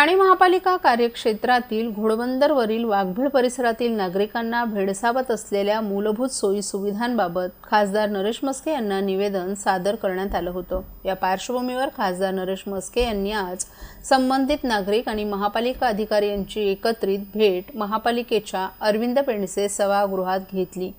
ठाणे महापालिका कार्यक्षेत्रातील घोडबंदरवरील वाघभीड परिसरातील नागरिकांना भेडसावत असलेल्या मूलभूत सोयी सुविधांबाबत खासदार नरेश मस्के यांना निवेदन सादर करण्यात आलं होतं. या पार्श्वभूमीवर खासदार नरेश मस्के यांनी आज संबंधित नागरिक आणि महापालिका अधिकारी यांची एकत्रित भेट महापालिकेच्या अरविंद पेंडसे सभागृहात घेतली.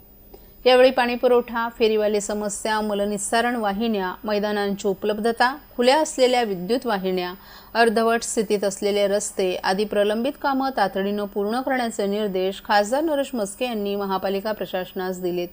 यावेळी पाणीपुरवठा फेरीवाले समस्या मलनिस्सारण वाहिन्या मैदानांची उपलब्धता खुल्या असलेल्या विद्युत वाहिन्या अर्धवट स्थितीत असलेले रस्ते आदी प्रलंबित कामं तातडीनं पूर्ण करण्याचे निर्देश खासदार नरेश मस्के यांनी महापालिका प्रशासनास दिलेत.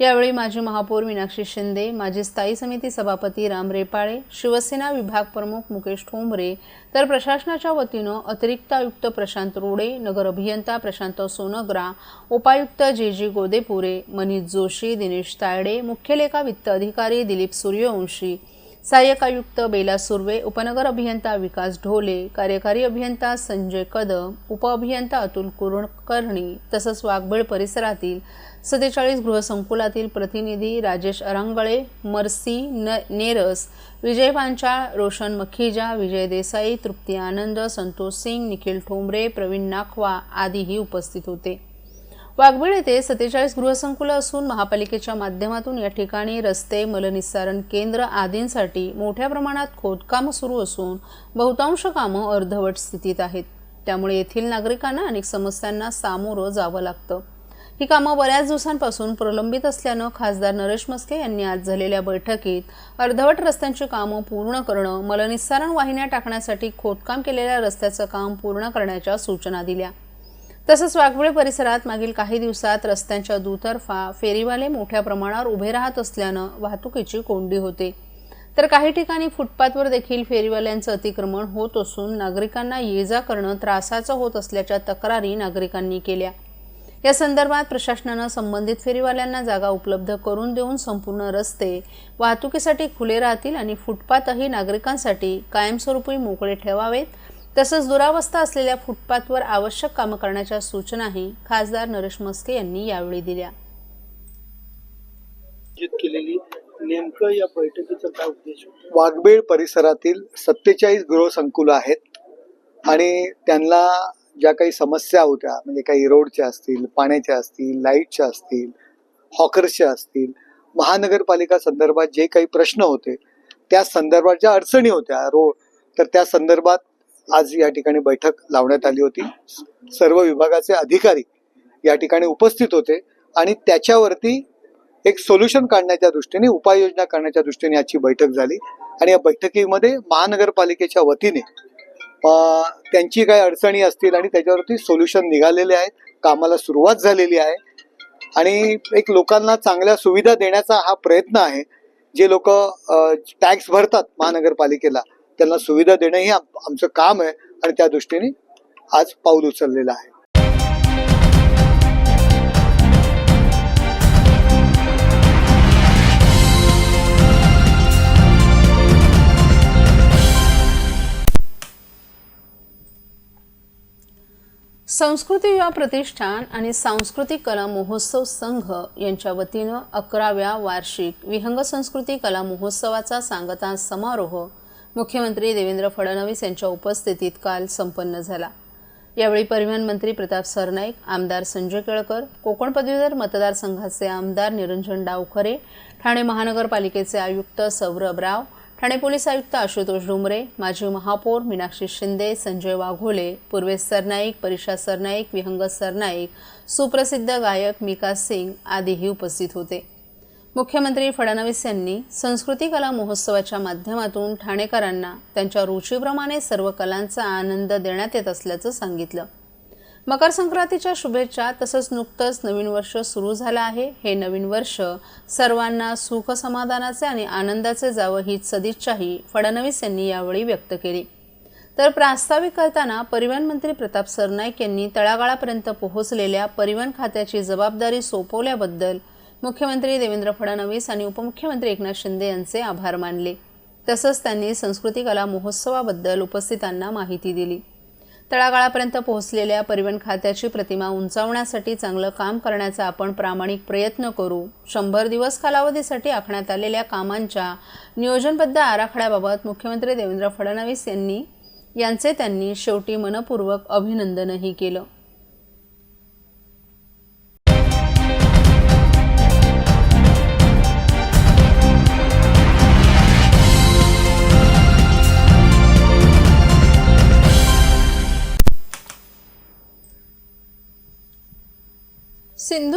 यावेळी माजी महापौर मीनाक्षी शिंदे माजी स्थायी समिती सभापती राम रेपाळे शिवसेना विभाग प्रमुख मुकेश ठोंबरे तर प्रशासनाच्या वतीनं अतिरिक्त आयुक्त प्रशांत रोडे नगर अभियंता प्रशांत सोनग्रा उपायुक्त जे जी गोदेपुरे मनीष जोशी दिनेश तायडे मुख्य लेखा वित्त अधिकारी दिलीप सूर्यवंशी सहाय्यक आयुक्त बेला सुर्वे उपनगर अभियंता विकास ढोले कार्यकारी अभियंता संजय कदम उपअभियंता अतुल कुरकर्णी तसंच वाघबेळ परिसरातील सत्तेचाळीस गृहसंकुलातील प्रतिनिधी राजेश अरांगळे मर्सी न नेरस विजय पांचाळ रोशन मखीजा विजय देसाई तृप्ती आनंद संतोष सिंग निखिल ठोंबरे प्रवीण नाखवा आदीही उपस्थित होते. वाघबीळ येथे सत्तेचाळीस गृहसंकुलं असून महापालिकेच्या माध्यमातून या ठिकाणी रस्ते मलनिस्सारण केंद्र आदींसाठी मोठ्या प्रमाणात खोदकामं सुरू असून बहुतांश कामं अर्धवट स्थितीत आहेत. त्यामुळे येथील नागरिकांना अनेक समस्यांना सामोरं जावं लागतं. ही कामं बऱ्याच दिवसांपासून प्रलंबित असल्यानं खासदार नरेश मस्के यांनी आज झालेल्या बैठकीत अर्धवट रस्त्यांची कामं पूर्ण करणं मलनिस्सारण वाहिन्या टाकण्यासाठी खोदकाम केलेल्या रस्त्याचं काम पूर्ण करण्याच्या सूचना दिल्या. तसंच वाघबीळ परिसरात मागील काही दिवसात रस्त्यांच्या दुतर्फा फेरीवाले मोठ्या प्रमाणावर उभे राहत असल्यानं वाहतुकीची कोंडी होते. तर काही ठिकाणी फुटपाथवर देखील फेरीवाल्यांचं अतिक्रमण होत असून नागरिकांना ये जा करणं त्रासाचं होत असल्याच्या तक्रारी नागरिकांनी केल्या. या संदर्भात प्रशासनानं संबंधित फेरीवाल्यांना जागा उपलब्ध करून देऊन संपूर्ण रस्ते वाहतुकीसाठी खुले राहतील आणि फुटपाथही नागरिकांसाठी कायमस्वरूपी मोकळे ठेवावेत. तसंच दुरावस्था असलेल्या फुटपाथवर आवश्यक कामं करण्याच्या सूचनाही खासदार नरेश मस्के यांनी यावेळी दिल्या. केलेली नेमकं या बैठकीचा काय उद्देश होता? वाघबीळ परिसरातील सत्तेचाळीस गृहसंकुलं आहेत आणि त्यांना ज्या काही समस्या होत्या म्हणजे काही रोडच्या असतील पाण्याच्या असतील लाईटच्या असतील हॉकर्सच्या असतील महानगरपालिका संदर्भात जे काही प्रश्न होते त्या संदर्भात ज्या अडचणी होत्या रोड तर त्या संदर्भात आज या ठिकाणी बैठक लावण्यात आली होती. सर्व विभागाचे अधिकारी या ठिकाणी उपस्थित होते आणि त्याच्यावरती एक सोल्युशन काढण्याच्या दृष्टीने उपाययोजना करण्याच्या दृष्टीने आजची बैठक झाली. आणि या बैठकीमध्ये महानगरपालिकेच्या वतीने त्यांची काही अडचणी असतील आणि त्याच्यावरती सोल्युशन निघालेले आहेत. कामाला सुरुवात झालेली आहे. आणि एक लोकांना चांगल्या सुविधा देण्याचा हा प्रयत्न आहे. जे लोक टॅक्स भरतात महानगरपालिकेला त्यांना सुविधा देणं हे आमचं काम आहे. आणि त्या दृष्टीने आज पाऊल उचललेलं आहे. संस्कृती युवा प्रतिष्ठान आणि सांस्कृतिक कला महोत्सव संघ यांच्या वतीनं अकराव्या वार्षिक विहंग संस्कृती कला महोत्सवाचा सांगता समारोह मुख्यमंत्री देवेंद्र फडणवीस यांच्या उपस्थितीत काल संपन्न झाला. यावेळी परिवहन मंत्री प्रताप सरनाईक आमदार संजय केळकर कोकण पदवीधर मतदारसंघाचे आमदार निरंजन डावखरे ठाणे महानगरपालिकेचे आयुक्त सौरभ राव ठाणे पोलीस आयुक्त आशुतोष डुमरे माजी महापौर मीनाक्षी शिंदे संजय वाघोले पूर्वेश सरनाईक परिषा सरनाईक विहंग सरनाईक सुप्रसिद्ध गायक मिका सिंग आदीही उपस्थित होते. मुख्यमंत्री फडणवीस यांनी संस्कृती कला महोत्सवाच्या माध्यमातून ठाणेकरांना त्यांच्या रुचीप्रमाणे सर्व कलांचा आनंद देण्यात येत असल्याचं सांगितलं. मकर संक्रांतीच्या शुभेच्छा तसंच नुकतंच नवीन वर्ष सुरू झालं आहे. हे नवीन वर्ष सर्वांना सुख समाधानाचे आणि आनंदाचे जावं ही सदिच्छाही फडणवीस यांनी यावेळी व्यक्त केली. तर प्रास्ताविक करताना परिवहन मंत्री प्रताप सरनाईक यांनी तळागाळापर्यंत पोहोचलेल्या परिवहन खात्याची जबाबदारी सोपवल्याबद्दल मुख्यमंत्री देवेंद्र फडणवीस आणि उपमुख्यमंत्री एकनाथ शिंदे यांचे आभार मानले. तसंच त्यांनी संस्कृती कला महोत्सवाबद्दल उपस्थितांना माहिती दिली. तळागाळापर्यंत पोहोचलेल्या परिवहन खात्याची प्रतिमा उंचावण्यासाठी चांगलं काम करण्याचा आपण प्रामाणिक प्रयत्न करू. शंभर दिवस कालावधीसाठी आखण्यात आलेल्या कामांच्या नियोजनबद्ध आराखड्याबाबत मुख्यमंत्री देवेंद्र फडणवीस यांनी यांचे त्यांनी शेवटी मनपूर्वक अभिनंदनही केलं.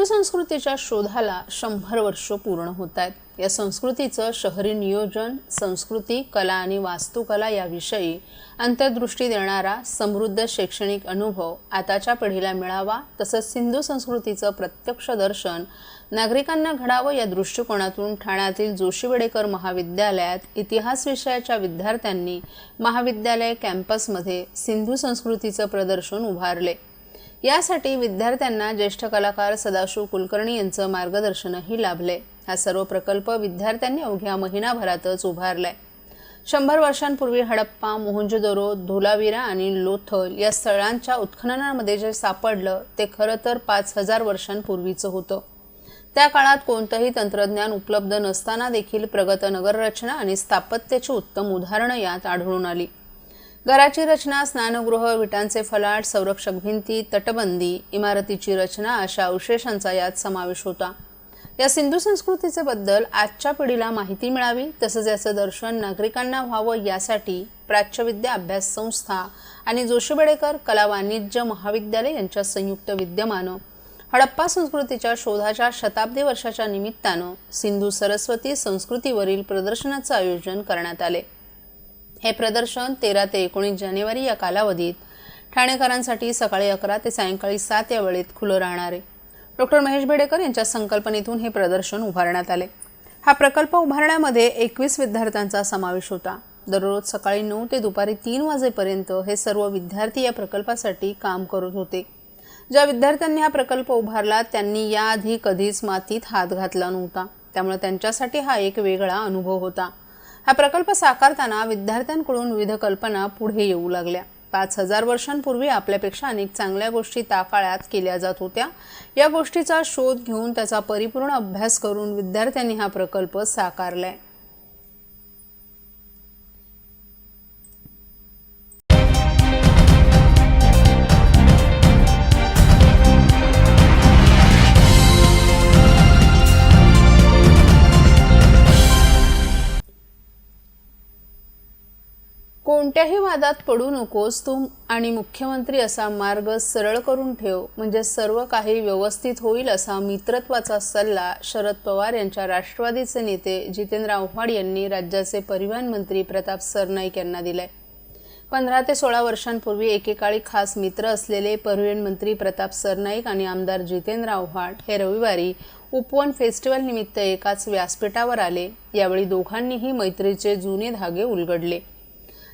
सिंधू संस्कृतीच्या शोधाला शंभर वर्ष पूर्ण होत आहेत. या संस्कृतीचं शहरी नियोजन संस्कृती कला आणि वास्तुकला याविषयी अंतर्दृष्टी देणारा समृद्ध शैक्षणिक अनुभव आताच्या पिढीला मिळावा तसंच सिंधू संस्कृतीचं प्रत्यक्ष दर्शन नागरिकांना घडावं या दृष्टिकोनातून ठाण्यातील जोशीवडेकर महाविद्यालयात इतिहास विषयाच्या विद्यार्थ्यांनी महाविद्यालय कॅम्पसमध्ये सिंधू संस्कृतीचं प्रदर्शन उभारले. यासाठी विद्यार्थ्यांना ज्येष्ठ कलाकार सदाशिव कुलकर्णी यांचं मार्गदर्शनही लाभले हा सर्व प्रकल्प विद्यार्थ्यांनी अवघ्या महिनाभरातच उभारलाय. शंभर वर्षांपूर्वी हडप्पा मोहंजोदरो धोलावीरा आणि लोथल या स्थळांच्या उत्खननामध्ये जे सापडलं ते खरं तर पाच हजार वर्षांपूर्वीचं होतं. त्या काळात कोणतंही तंत्रज्ञान उपलब्ध नसताना देखील प्रगत नगररचना आणि स्थापत्याची उत्तम उदाहरणं यात आढळून आली. घराची रचना स्नानगृह विटांचे फलाट संरक्षक भिंती तटबंदी इमारतीची रचना अशा अवशेषांचा यात समावेश होता. या सिंधू संस्कृतीचे बद्दल आजच्या पिढीला माहिती मिळावी तसंच याचं दर्शन नागरिकांना व्हावं यासाठी प्राच्यविद्या अभ्यास संस्था आणि जोशीबेडेकर कला वाणिज्य महाविद्यालय यांच्या संयुक्त विद्यमानं हडप्पा संस्कृतीच्या शोधाच्या शताब्दी वर्षाच्या निमित्तानं सिंधू सरस्वती संस्कृतीवरील प्रदर्शनाचं आयोजन करण्यात आले. हे प्रदर्शन तेरा ते एकोणीस जानेवारी या कालावधीत ठाणेकरांसाठी सकाळी अकरा ते सायंकाळी सात या वेळेत खुलं राहणार आहे. डॉक्टर महेश बेडेकर यांच्या संकल्पनेतून हे प्रदर्शन उभारण्यात आले. हा प्रकल्प उभारण्यामध्ये एकवीस विद्यार्थ्यांचा समावेश होता. दररोज सकाळी नऊ ते दुपारी तीन वाजेपर्यंत हे सर्व विद्यार्थी या प्रकल्पासाठी काम करत होते. ज्या विद्यार्थ्यांनी हा प्रकल्प उभारला त्यांनी याआधी कधीच मातीत हात घातला नव्हता. त्यामुळे त्यांच्यासाठी हा एक वेगळा अनुभव होता. हा प्रकल्प साकारताना विद्यार्थ्यांकडून विविध कल्पना पुढे येऊ लागल्या. पाच हजार वर्षांपूर्वी आपल्यापेक्षा अनेक चांगल्या गोष्टी त्या काळात केल्या जात होत्या. या गोष्टीचा शोध घेऊन त्याचा परिपूर्ण अभ्यास करून विद्यार्थ्यांनी हा प्रकल्प साकारलाय. कोणत्याही वादात पडू नकोस तू आणि मुख्यमंत्री असा मार्ग सरळ करून ठेव. म्हणजे सर्व काही व्यवस्थित होईल असा मित्रत्वाचा सल्ला शरद पवार यांच्या राष्ट्रवादीचे नेते जितेंद्र आव्हाड यांनी राज्याचे परिवहन मंत्री प्रताप सरनाईक यांना दिलाय. पंधरा ते सोळा वर्षांपूर्वी एकेकाळी खास मित्र असलेले परिवहन मंत्री प्रताप सरनाईक आणि आमदार जितेंद्र आव्हाड हे रविवारी उपवन फेस्टिवल निमित्त एकाच व्यासपीठावर आले. यावेळी दोघांनीही मैत्रीचे जुने धागे उलगडले.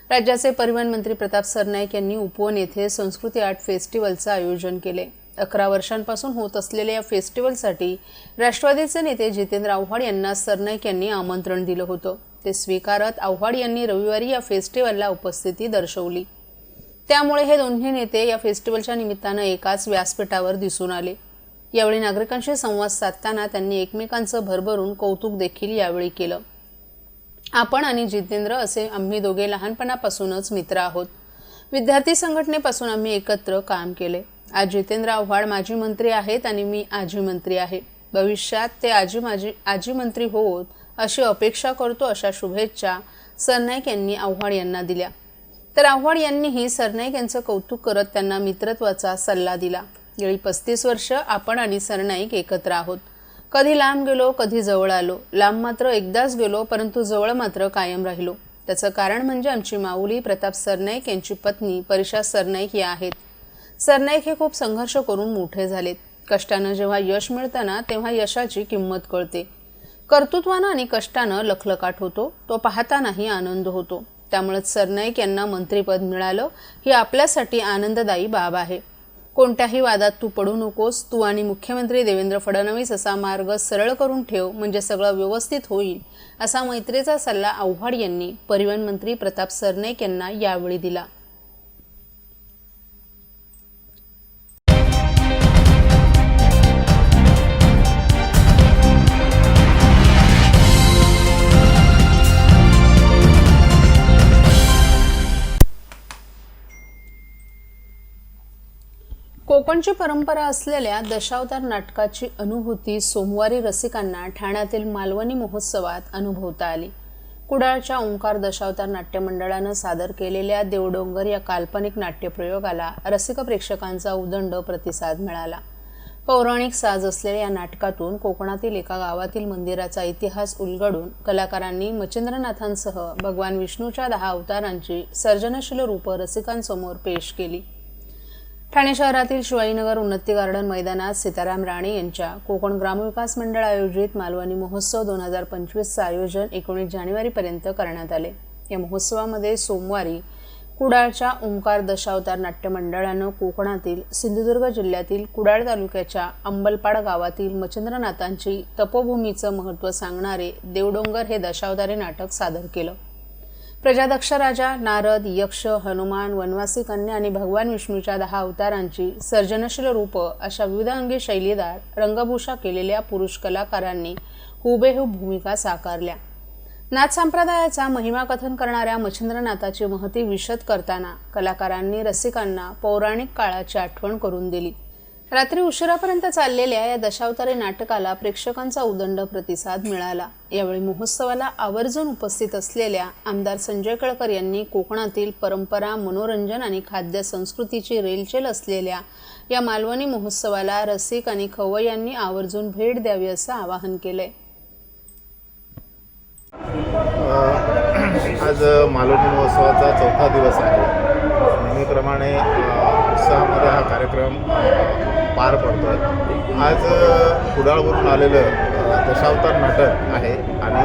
राज्याचे परिवहन मंत्री प्रताप सरनाईक यांनी उपवन येथे संस्कृती आर्ट फेस्टिवलचं आयोजन केले. अकरा वर्षांपासून होत असलेल्या या फेस्टिवलसाठी राष्ट्रवादीचे नेते जितेंद्र आव्हाड यांना सरनाईक यांनी आमंत्रण दिलं होतं. ते स्वीकारत आव्हाड यांनी रविवारी या फेस्टिवलला उपस्थिती दर्शवली. त्यामुळे हे दोन्ही नेते या फेस्टिवलच्या निमित्तानं एकाच व्यासपीठावर दिसून आले. यावेळी नागरिकांशी संवाद साधताना त्यांनी एकमेकांचं भरभरून कौतुक देखील यावेळी केलं. आपण आणि जितेंद्र असे आम्ही दोघे लहानपणापासूनच मित्र आहोत. विद्यार्थी संघटनेपासून आम्ही एकत्र काम केले. आज जितेंद्र आव्हाड माजी मंत्री आहेत आणि मी आजी मंत्री आहे. भविष्यात ते आजी माजी आजी मंत्री होत अशी अपेक्षा करतो अशा शुभेच्छा सरनाईक यांनी आव्हाड यांना दिल्या. तर आव्हाड यांनीही सरनाईक यांचं कौतुक करत त्यांना मित्रत्वाचा सल्ला दिला. गेली पस्तीस वर्ष आपण आणि सरनाईक एकत्र आहोत. कधी लांब गेलो कधी जवळ आलो. लांब मात्र एकदाच गेलो परंतु जवळ मात्र कायम राहिलो. त्याचं कारण म्हणजे आमची माऊली प्रताप सरनाईक यांची पत्नी परिषा सरनाईक या आहेत. सरनाईक हे खूप संघर्ष करून मोठे झालेत. कष्टानं जेव्हा यश मिळताना तेव्हा यशाची किंमत कळते. कर्तृत्वानं आणि कष्टानं लखलकाट होतो तो पाहतानाही आनंद होतो. त्यामुळेच सरनाईक यांना मंत्रीपद मिळालं ही आपल्यासाठी आनंददायी बाब आहे. कोणत्याही वादात तू पडू नकोस. तू आणि मुख्यमंत्री देवेंद्र फडणवीस असा मार्ग सरळ करून ठेव म्हणजे सगळं व्यवस्थित होईल असा मैत्रीचा सल्ला आव्हाड यांनी परिवहन मंत्री प्रताप सरनाईक यांना यावेळी दिला. कोकणची परंपरा असलेल्या दशावतार नाटकाची अनुभूती सोमवारी रसिकांना ठाण्यातील मालवणी महोत्सवात अनुभवता आली. कुडाळच्या ओंकार दशावतार नाट्य मंडळानं सादर केलेल्या देवडोंगर या काल्पनिक नाट्यप्रयोगाला रसिक प्रेक्षकांचा उदंड प्रतिसाद मिळाला. पौराणिक साज असलेल्या या नाटकातून कोकणातील एका गावातील मंदिराचा इतिहास उलगडून कलाकारांनी मच्छिंद्रनाथांसह भगवान विष्णूच्या दहा अवतारांची सर्जनशील रूपं रसिकांसमोर पेश केली. ठाणे शहरातील शिवाजीनगर उन्नती गार्डन मैदानात सीताराम राणे यांच्या कोकण ग्रामविकास मंडळ आयोजित मालवणी महोत्सव दोन हजार पंचवीसचं आयोजन एकोणीस जानेवारीपर्यंत करण्यात आले. या महोत्सवामध्ये सोमवारी कुडाळच्या ओंकार दशावतार नाट्य मंडळानं कोकणातील सिंधुदुर्ग जिल्ह्यातील कुडाळ तालुक्याच्या अंबलपाड गावातील मच्छिंद्रनाथांची तपोभूमीचं महत्त्व सांगणारे देवडोंगर हे दशावतारी नाटक सादर केलं. प्रजादक्ष राजा नारद यक्ष हनुमान वनवासी कन्या आणि भगवान विष्णूच्या दहा अवतारांची सर्जनशील रूपं अशा विविध अंगी शैलीदार रंगभूषा केलेल्या पुरुष कलाकारांनी हुबेहूब भूमिका साकारल्या. नाथ संप्रदायाचा महिमा कथन करणाऱ्या मच्छिंद्रनाथाची महती विशद करताना कलाकारांनी रसिकांना पौराणिक काळाची आठवण करून दिली. रात्री उशिरापर्यंत चाललेल्या या दशावतारी नाटकाला प्रेक्षकांचा उदंड प्रतिसाद मिळाला. यावेळी महोत्सवाला आवर्जून उपस्थित असलेल्या आमदार संजय कळकर यांनी कोकणातील परंपरा मनोरंजन आणि खाद्य संस्कृतीची रेलचेल असलेल्या या मालवणी महोत्सवाला रसिक आणि खवय्यांनी आवर्जून भेट द्यावी असं आवाहन केलंय. आज मालवणी महोत्सवाचा चौथा दिवस आहे. नेहमीप्रमाणे उत्साहामध्ये हा कार्यक्रम पार पडतो आज कुडाळवरून आलेलं दशावतार नाटक आहे आणि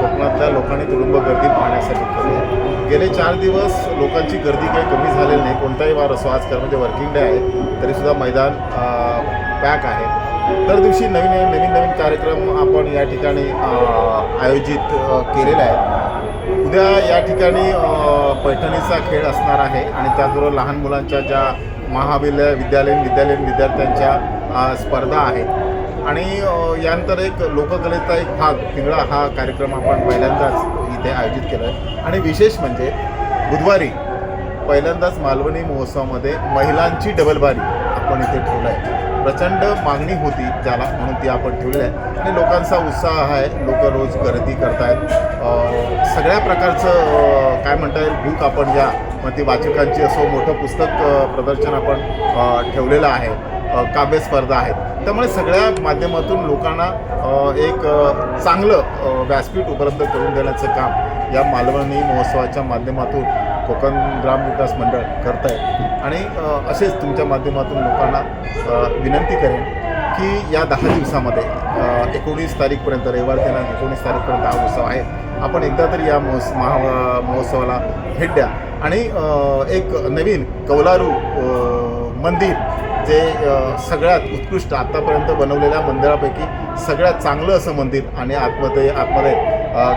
कोकणातल्या लोकांनी तुडुंब गर्दी पाहण्यासाठी केली गेले चार दिवस लोकांची गर्दी काही कमी झालेली नाही. कोणताही वार असो आज कारण म्हणजे वर्किंग डे आहे तरीसुद्धा मैदान पॅक आहे. दर दिवशी नवीन नवीन नवीन नवीन कार्यक्रम आपण या ठिकाणी आयोजित केलेला आहे उद्या या ठिकाणी पैठणीचा खेळ असणार आहे आणि त्याचबरोबर लहान मुलांच्या ज्या महाविद्यालय विद्यालयीन विद्यालयीन विद्यार्थ्यांच्या स्पर्धा आहेत. आणि यानंतर एक लोककलेचा एक भाग पिंगळा हा कार्यक्रम आपण पहिल्यांदाच इथे आयोजित केला आहे आणि विशेष म्हणजे बुधवारी पहिल्यांदाच मालवणी महोत्सवामध्ये महिलांची डबलबारी आपण इथे ठेवलं आहे प्रचंड मागणी होती त्याला म्हणून ती आपण ठेवली आहे आणि लोकांचा उत्साह आहे लोक रोज गर्दी करत आहेत सगळ्या प्रकारचं काय म्हणता येईल भूक आपण ज्या मग ती वाचकांची असो मोठं पुस्तक प्रदर्शन आपण ठेवलेलं आहे. काव्यस्पर्धा काव्य स्पर्धा आहेत. त्यामुळे सगळ्या माध्यमातून लोकांना एक चांगलं व्यासपीठ उपलब्ध करून देण्याचं काम या मालवणी महोत्सवाच्या माध्यमातून कोकण ग्राम विकास मंडळ करत आहे आणि असेच तुमच्या माध्यमातून लोकांना विनंती करेन की या दहा दिवसामध्ये एकोणीस तारीखपर्यंत रविवार दिनांक एकोणीस तारीखपर्यंत हा उत्सव आहे. आपण एकदा तरी या महोत्स महा महोत्सवाला भेट द्या. आणि एक नवीन कौलारू मंदिर जे सगळ्यात उत्कृष्ट आत्तापर्यंत बनवलेल्या मंदिरापैकी सगळ्यात चांगलं असं मंदिर आणि आतमध्ये आतमध्ये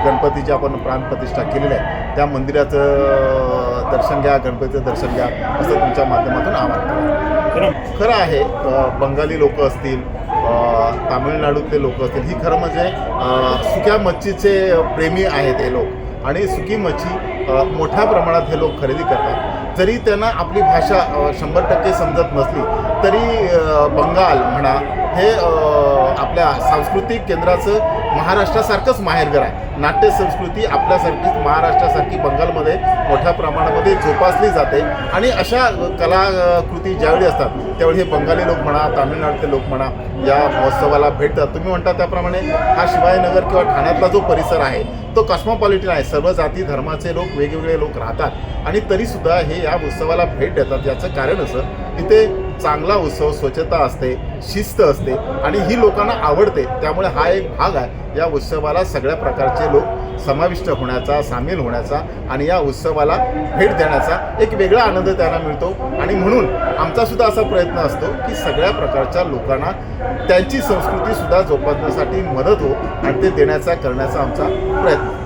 गणपतीची आपण प्राणप्रतिष्ठा केलेली आहे. त्या मंदिराचं दर्शन घ्या गणपतीचं दर्शन घ्या असं तुमच्या माध्यमातून आवाहन खरं. आहे बंगाली लोक असतील तामिळनाडूतले लोक असतील. ही खरं म्हणजे सुक्या मच्छीचे प्रेमी आहेत हे लोक. आणि सुकी मच्छी मोठ्या प्रमाणात हे लोक खरेदी करतात. जरी त्यांना आपली भाषा शंभर टक्के समजत नसली तरी बंगाल म्हणा हे आपल्या सांस्कृतिक केंद्राचं महाराष्ट्रासारखंच माहेरघर आहे. नाट्य संस्कृती आपल्यासारखीच महाराष्ट्रासारखी बंगालमध्ये मोठ्या प्रमाणामध्ये जोपासली जाते. आणि अशा कलाकृती ज्यावेळी असतात त्यावेळी हे बंगाली लोक म्हणा तामिळनाडूचे लोक म्हणा या महोत्सवाला भेटतात तुम्ही म्हणता त्याप्रमाणे हा शिवाजीनगर किंवा ठाण्यातला जो परिसर आहे तो कॉस्मोपॉलिटन आहे. सर्व जाती धर्माचे लोक वेगवेगळे लोक राहतात. आणि तरीसुद्धा हे या उत्सवाला भेट देतात. याचं कारण असं इथे चांगला उत्सव स्वच्छता असते शिस्त असते आणि ही लोकांना आवडते. त्यामुळे हा एक भाग आहे. या उत्सवाला सगळ्या प्रकारचे लोक समाविष्ट होण्याचा सामील होण्याचा आणि या उत्सवाला भेट देण्याचा एक वेगळा आनंद त्यांना मिळतो. आणि म्हणून आमचा सुद्धा असा प्रयत्न असतो की सगळ्या प्रकारच्या लोकांना त्यांची संस्कृतीसुद्धा जोपासण्यासाठी मदत हो आणि ते देण्याचा करण्याचा आमचा प्रयत्न.